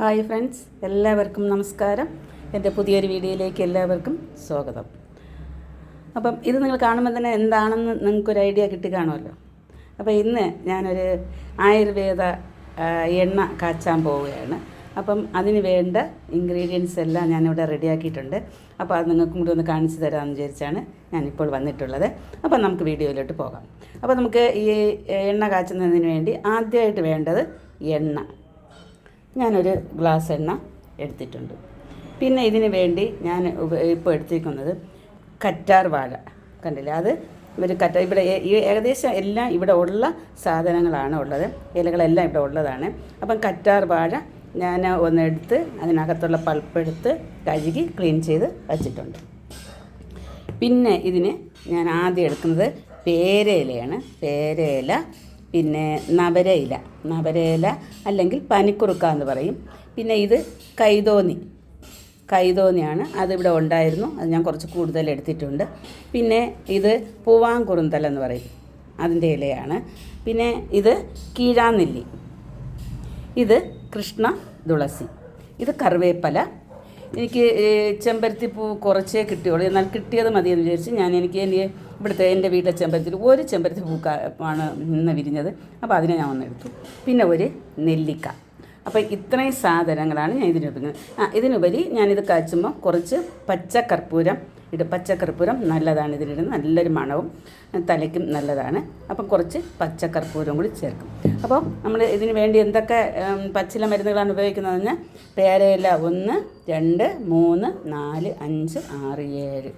Hi friends എല്ലാവർക്കും നമസ്കാരം. എന്റെ പുതിയൊരു വീഡിയോയിലേക്ക് എല്ലാവർക്കും സ്വാഗതം. അപ്പം ഇത് നിങ്ങൾ കാണുമ്പോൾ തന്നെ എന്താണെന്ന് നിങ്ങൾക്കൊരു ഐഡിയ കിട്ടി കാണുമല്ലോ അപ്പോൾ ഇന്ന് ഞാനൊരു ആയുർവേദ എണ്ണ കാച്ചാൻ പോവുകയാണ്. അപ്പം അതിന് വേണ്ട ഇൻഗ്രീഡിയൻസ് എല്ലാം ഞാനിവിടെ റെഡിയാക്കിയിട്ടുണ്ട് അപ്പോൾ അത് നിങ്ങൾക്കും കൂടി ഒന്ന് കാണിച്ചു തരാമെന്ന് വിചാരിച്ചാണ് ഞാനിപ്പോൾ വന്നിട്ടുള്ളത്. അപ്പം നമുക്ക് വീഡിയോയിലോട്ട് പോകാം. അപ്പോൾ നമുക്ക് ഈ എണ്ണ കാച്ചുന്നതിന് വേണ്ടി ആദ്യമായിട്ട് വേണ്ടത് എണ്ണ. ഞാനൊരു ഗ്ലാസ് എണ്ണ എടുത്തിട്ടുണ്ട്. പിന്നെ ഇതിന് വേണ്ടി ഞാൻ ഇപ്പോൾ എടുത്തിരിക്കുന്നത് കറ്റാർ വാഴ. കണ്ടില്ലേ? അത് ഒരു കറ്റ ഇവിടെ ഈ ഏകദേശം എല്ലാം ഇവിടെ ഉള്ള സാധനങ്ങളാണ് ഉള്ളത്. ഇലകളെല്ലാം ഇവിടെ ഉള്ളതാണ്. അപ്പം കറ്റാർ വാഴ ഞാൻ ഒന്നെടുത്ത് അതിനകത്തുള്ള പൾപ്പ് എടുത്ത് കഴുകി ക്ലീൻ ചെയ്ത് വച്ചിട്ടുണ്ട്. പിന്നെ ഇതിന് ഞാൻ ആദ്യം എടുക്കുന്നത് പേരയിലയാണ്. പേരയില പിന്നെ നവരയില നവരയില അല്ലെങ്കിൽ പനിക്കുറുക്ക എന്ന് പറയും. പിന്നെ ഇത് കൈതോന്നി കൈതോന്നിയാണ് അതിവിടെ ഉണ്ടായിരുന്നു. അത് ഞാൻ കുറച്ച് കൂടുതൽ എടുത്തിട്ടുണ്ട്. പിന്നെ ഇത് പൂവാങ്കുറുന്തൽ എന്ന് പറയും. അതിന്റെ ഇലയാണ്. പിന്നെ ഇത് കീഴാനെല്ലി ഇത് കൃഷ്ണ തുളസി ഇത് കറിവേപ്പല. എനിക്ക് ചെമ്പരത്തിപ്പൂ കുറച്ചേ കിട്ടിയുള്ളൂ. എന്നാൽ കിട്ടിയത് മതിയെന്ന് വിചാരിച്ച് ഞാൻ എനിക്ക് എനിക്ക് ഇവിടുത്തെ എന്റെ വീട്ടിലെ ചെമ്പരത്തിൽ ഒരു ചെമ്പരത്തി പൂക്ക ആണ് ഇന്ന് വിരിഞ്ഞത്. അപ്പോൾ അതിനെ ഞാൻ ഒന്ന് എടുത്തു. പിന്നെ ഒരു നെല്ലിക്ക. അപ്പോൾ ഇത്രയും സാധനങ്ങളാണ് ഞാൻ ഇതിനുപരി ആ ഇതിനുപരി ഞാനിത് കാച്ചുമ്പോൾ കുറച്ച് പച്ചക്കർപ്പൂരം ഇടും. പച്ചക്കർപ്പൂരം നല്ലതാണ് ഇതിലിടുന്നത്. നല്ലൊരു മണവും തലയ്ക്കും നല്ലതാണ്. അപ്പം കുറച്ച് പച്ചക്കർപ്പൂരം കൂടി ചേർക്കും. അപ്പോൾ നമ്മൾ ഇതിന് വേണ്ടി എന്തൊക്കെ പച്ചില മരുന്നുകളാണ് ഉപയോഗിക്കുന്നത് ഉപയോഗിക്കുന്നതെന്ന് പേരയില ഒന്ന് രണ്ട് മൂന്ന് നാല് അഞ്ച് ആറ് ഏഴ്.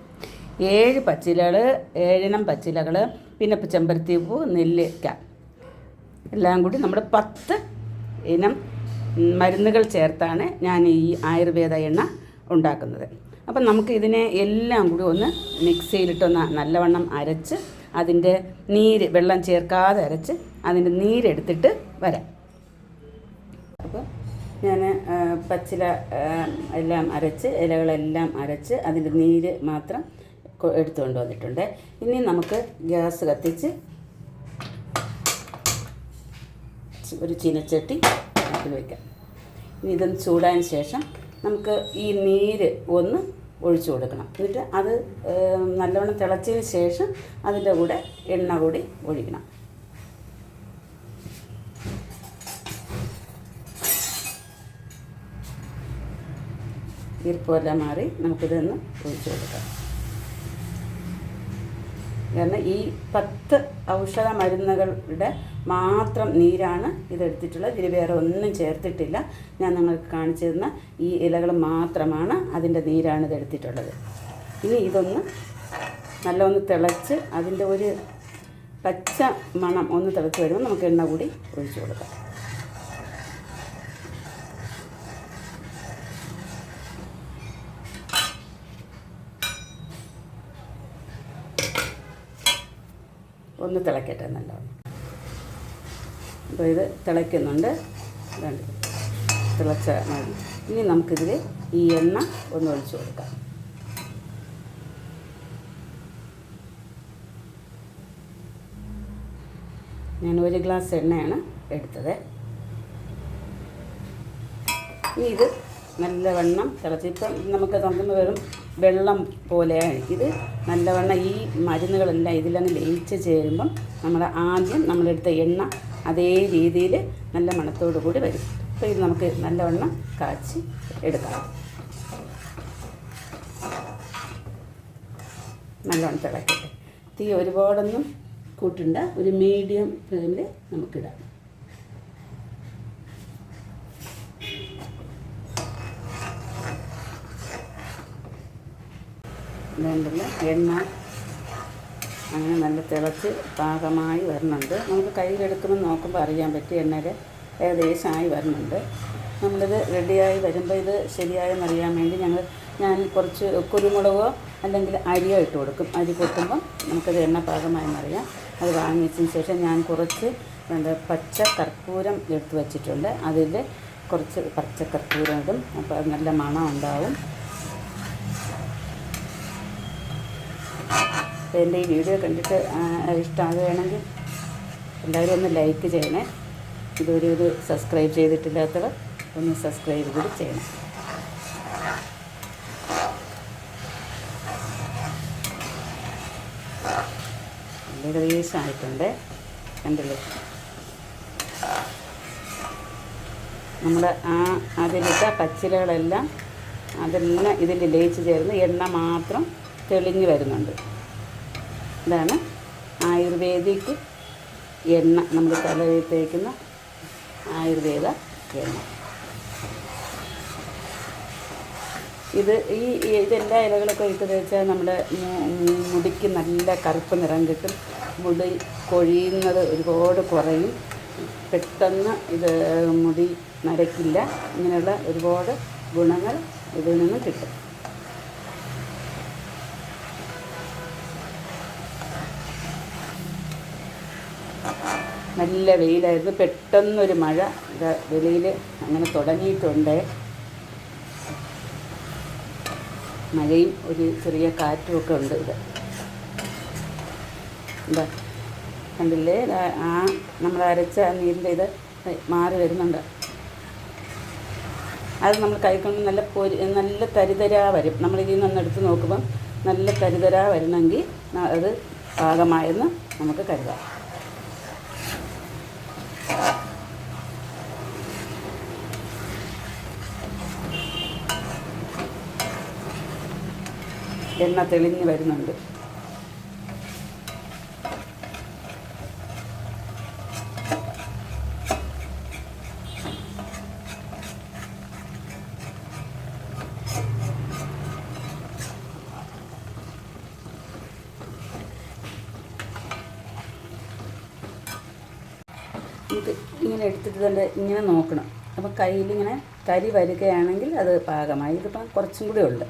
ഏഴ് പച്ചിലകൾ ഏഴിനം പച്ചിലകൾ പിന്നെ ചെമ്പരത്തി പൂ നെല്ലിക്ക. എല്ലാം കൂടി നമ്മൾ പത്ത് ഇനം മരുന്നുകൾ ചേർത്താണ് ഞാൻ ഈ ആയുർവേദ എണ്ണ ഉണ്ടാക്കുന്നത്. അപ്പം നമുക്ക് ഇതിനെ എല്ലാം കൂടി ഒന്ന് മിക്സിയിലിട്ടൊന്ന് നല്ലവണ്ണം അരച്ച് അതിന്റെ നീര് വെള്ളം ചേർക്കാതെ അരച്ച് അതിന്റെ നീരെടുത്തിട്ട് വരാം. അപ്പോൾ ഞാൻ പച്ചില എല്ലാം അരച്ച് ഇലകളെല്ലാം അരച്ച് അതിന്റെ നീര് മാത്രം എടുത്തുകൊണ്ട് വന്നിട്ടുണ്ട്. ഇനി നമുക്ക് ഗ്യാസ് കത്തിച്ച് ഒരു ചീനച്ചട്ടി അതിൽ വയ്ക്കാം ഇനി ഇതൊന്ന് ചൂടായതിന് ശേഷം നമുക്ക് ഈ നീര് ഒന്ന് ഒഴിച്ചു കൊടുക്കണം. എന്നിട്ട് അത് നല്ലവണ്ണം തിളച്ചതിന് ശേഷം അതിന്റെ കൂടെ എണ്ണ കൂടി ഒഴിക്കണം. ഈർപ്പമെല്ലാം മാറി നമുക്കിതൊന്ന് ഒഴിച്ചു കൊടുക്കാം. കാരണം ഈ പത്ത് ഔഷധ മരുന്നുകളുടെ മാത്രം നീരാണ് ഇതെടുത്തിട്ടുള്ളത്. ഇതിൽ വേറെ ഒന്നും ചേർത്തിട്ടില്ല. ഞാൻ നിങ്ങൾക്ക് കാണിച്ചു തന്ന ഈ ഇലകൾ മാത്രമാണ് അതിന്റെ നീരാണ് ഇതെടുത്തിട്ടുള്ളത്. ഇനി ഇതൊന്ന് നല്ലൊന്ന് തിളച്ച് അതിന്റെ ഒരു പച്ച മണം ഒന്ന് തിളച്ച് വരുമ്പോൾ നമുക്ക് എണ്ണ കൂടി ഒഴിച്ചു കൊടുക്കാം. ഒന്ന് തിളക്കട്ടെ നല്ലോണം. അപ്പോൾ ഇത് തിളയ്ക്കുന്നുണ്ട്. രണ്ട് തിളച്ച മതി ഇനി നമുക്കിതിൽ ഈ എണ്ണ ഒന്ന് ഒഴിച്ചു കൊടുക്കാം. ഞാൻ ഒരു ഗ്ലാസ് എണ്ണയാണ് എടുത്തത്. ഇനി ഇത് നല്ലവണ്ണം തിളച്ച് ഇപ്പം നമുക്ക് തന്നു വെറും വെള്ളം പോലെയാണ് ഇത് നല്ലവണ്ണം ഈ മരുന്നുകളെല്ലാം ഇതിലങ്ങ് ലയിച്ച് ചേരുമ്പം നമ്മൾ ആദ്യം നമ്മളെടുത്ത എണ്ണ അതേ രീതിയിൽ നല്ല മണത്തോടു കൂടി വരും. അപ്പോൾ ഇത് നമുക്ക് നല്ലവണ്ണം കാച്ചി എടുക്കാം. നല്ലവണ്ണം തിളക്കട്ടെ. തീ ഒരുപാടൊന്നും കൂട്ടണ്ട. ഒരു മീഡിയം ഫ്ലെയിമിൽ നമുക്കിടാം. വേണ്ടുള്ള എണ്ണ അങ്ങനെ നല്ല തിളച്ച് പാകമായി വരുന്നുണ്ട്. നമുക്ക് കയ്യിലെടുക്കുമ്പോൾ നോക്കുമ്പോൾ അറിയാൻ പറ്റും എണ്ണയുടെ ഏകദേശമായി വരുന്നുണ്ട്. നമ്മളിത് റെഡിയായി വരുമ്പോൾ ഇത് ശരിയായെന്ന് അറിയാൻ വേണ്ടി ഞങ്ങൾ ഞാൻ കുറച്ച് കുരുമുളകോ അല്ലെങ്കിൽ അരിയോ ഇട്ട് കൊടുക്കും. അരി പൊട്ടുമ്പം നമുക്കത് എണ്ണ പാകമായെന്നറിയാം അത് വാങ്ങി വെച്ചതിന് ശേഷം ഞാൻ കുറച്ച് എന്താ പച്ച കർപ്പൂരം എടുത്ത് വെച്ചിട്ടുണ്ട്. അതിൽ കുറച്ച് പച്ച കർപ്പൂരം ഇടും. അപ്പോൾ നല്ല മണം ഉണ്ടാവും എന്റെ ഈ വീഡിയോ കണ്ടിട്ട് ഇഷ്ടമാകുകയാണെങ്കിൽ എല്ലാവരും ഒന്ന് ലൈക്ക് ചെയ്യണേ. ഇതുവരെ ഇത് സബ്സ്ക്രൈബ് ചെയ്തിട്ടില്ലാത്തവർ ഒന്ന് സബ്സ്ക്രൈബ് കൂടി ചെയ്യണം. ഏകദേശം ആയിട്ടുണ്ട്. കണ്ടില്ലേ? നമ്മൾ ആ അതിലിട്ട പച്ചിലകളെല്ലാം അതെല്ലാം ഇതിൽ ലയിച്ച് ചേർന്ന് എണ്ണ മാത്രം തെളിഞ്ഞ് വരുന്നുണ്ട്. ഇതാണ് ആയുർവേദിക് എണ്ണ നമ്മൾ തലയിൽ തേക്കുന്ന ആയുർവേദ എണ്ണ. ഇത് ഈ ഇതെല്ലാ ഇലകളൊക്കെ ഇട്ട് തേച്ചാൽ നമ്മുടെ മുടിക്ക് നല്ല കറുപ്പ് നിറം കിട്ടും. മുടി കൊഴിയുന്നത് ഒരുപാട് കുറയും. പെട്ടെന്ന് ഇത് മുടി നരക്കില്ല ഇങ്ങനെയുള്ള ഒരുപാട് ഗുണങ്ങൾ ഇതിൽ നിന്ന് കിട്ടും. നല്ല വെയിലായിരുന്നു. പെട്ടെന്നൊരു മഴ വെളിയിൽ അങ്ങനെ തുടങ്ങിയിട്ടുണ്ട്. മഴയും ഒരു ചെറിയ കാറ്റും ഒക്കെ ഉണ്ട് ഇത് എന്താ കണ്ടില്ലേ? ആ നമ്മൾ അരച്ച നീരിന്റെ ഇത് മാറി വരുന്നുണ്ട്. അത് നമ്മൾ കൈക്കൊണ്ട് നല്ല പൊരി നല്ല തരിതരാ വരും. നമ്മൾ ഇതിൽ നിന്ന് എടുത്ത് നോക്കുമ്പം നല്ല തരിതരാ വരണമെങ്കിൽ അത് പാകമായെന്ന് നമുക്ക് കരുതാം. എണ്ണ തെളിഞ്ഞ് വരുന്നുണ്ട്. ഇത് ഇങ്ങനെ എടുത്തിട്ട് തന്നെ ഇങ്ങനെ നോക്കണം. അപ്പോൾ കയ്യിൽ ഇങ്ങനെ കരി വരികയാണെങ്കിൽ അത് പാകമായി. ഇതിപ്പം കുറച്ചും കൂടി ഉണ്ട്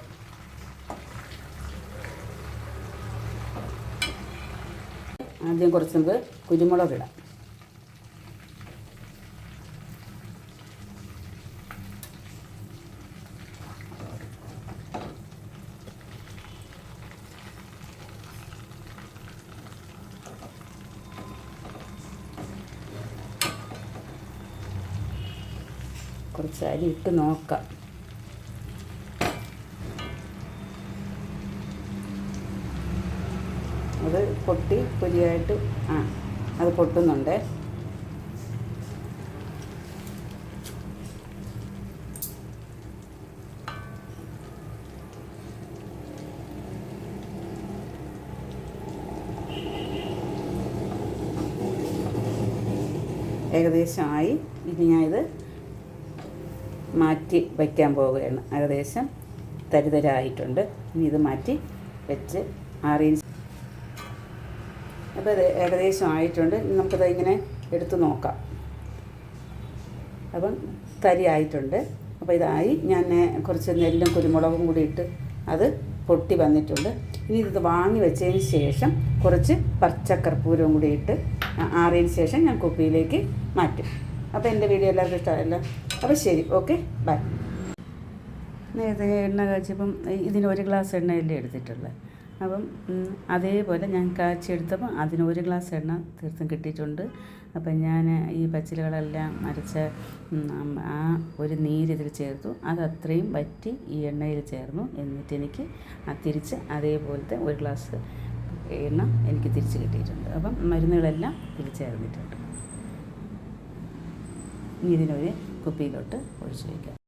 ആദ്യം കുറച്ച് നമുക്ക് കുരുമുളക് ഇടാം. കുറച്ച് അരി ഇട്ട് നോക്കാം. അത് പൊട്ടി പൊരിയായിട്ട് ആ അത് പൊട്ടുന്നുണ്ട്. ഏകദേശമായി ഇനി ഞാൻ ഇത് മാറ്റി വയ്ക്കാൻ പോവുകയാണ്. ഏകദേശം തരിതരായിട്ടുണ്ട്. ഇനി ഇത് മാറ്റി വെച്ച് ആറിയതിന് അപ്പോൾ ഇത് ഏകദേശം ആയിട്ടുണ്ട്. നമുക്കത് ഇങ്ങനെ എടുത്തു നോക്കാം. അപ്പം തരി ആയിട്ടുണ്ട്. അപ്പോൾ ഇതായി. ഞാൻ കുറച്ച് നെല്ലും കുരുമുളകും കൂടി ഇട്ട് അത് പൊട്ടി വന്നിട്ടുണ്ട്. ഇനി ഇത് വാങ്ങി വെച്ചതിന് ശേഷം കുറച്ച് പച്ചക്കർപ്പൂരവും കൂടി ഇട്ട് ആറിയതിന് ശേഷം ഞാൻ കുപ്പിയിലേക്ക് മാറ്റും. അപ്പോൾ എന്റെ വീഡിയോ എല്ലാവർക്കും ഇഷ്ടമായല്ലോ. അപ്പോൾ ശരി. ഓക്കെ. ബൈ. നേരത്തെ എണ്ണ കഴിച്ചപ്പം ഇതിന് ഒരു ഗ്ലാസ് എണ്ണയല്ലേ എടുത്തിട്ടുള്ളത് അപ്പം അതേപോലെ ഞാൻ കാച്ചിയെടുത്തപ്പോൾ അതിന് ഒരു ഗ്ലാസ് എണ്ണ തീർത്തും കിട്ടിയിട്ടുണ്ട്. അപ്പം ഞാൻ ഈ പച്ചിലകളെല്ലാം അരച്ച ആ ഒരു നീര് ഇതിൽ ചേർത്തു. അത് അത്രയും വറ്റി ഈ എണ്ണയിൽ ചേർന്നു. എന്നിട്ട് എനിക്ക് തിരിച്ച് അതേപോലത്തെ ഒരു ഗ്ലാസ് എണ്ണ എനിക്ക് തിരിച്ച് കിട്ടിയിട്ടുണ്ട്. അപ്പം മരുന്നുകളെല്ലാം ഇതിൽ ചേർന്നിട്ടുണ്ട്. ഇതിനൊരു കുപ്പിയിലോട്ട് ഒഴിച്ചു വയ്ക്കാം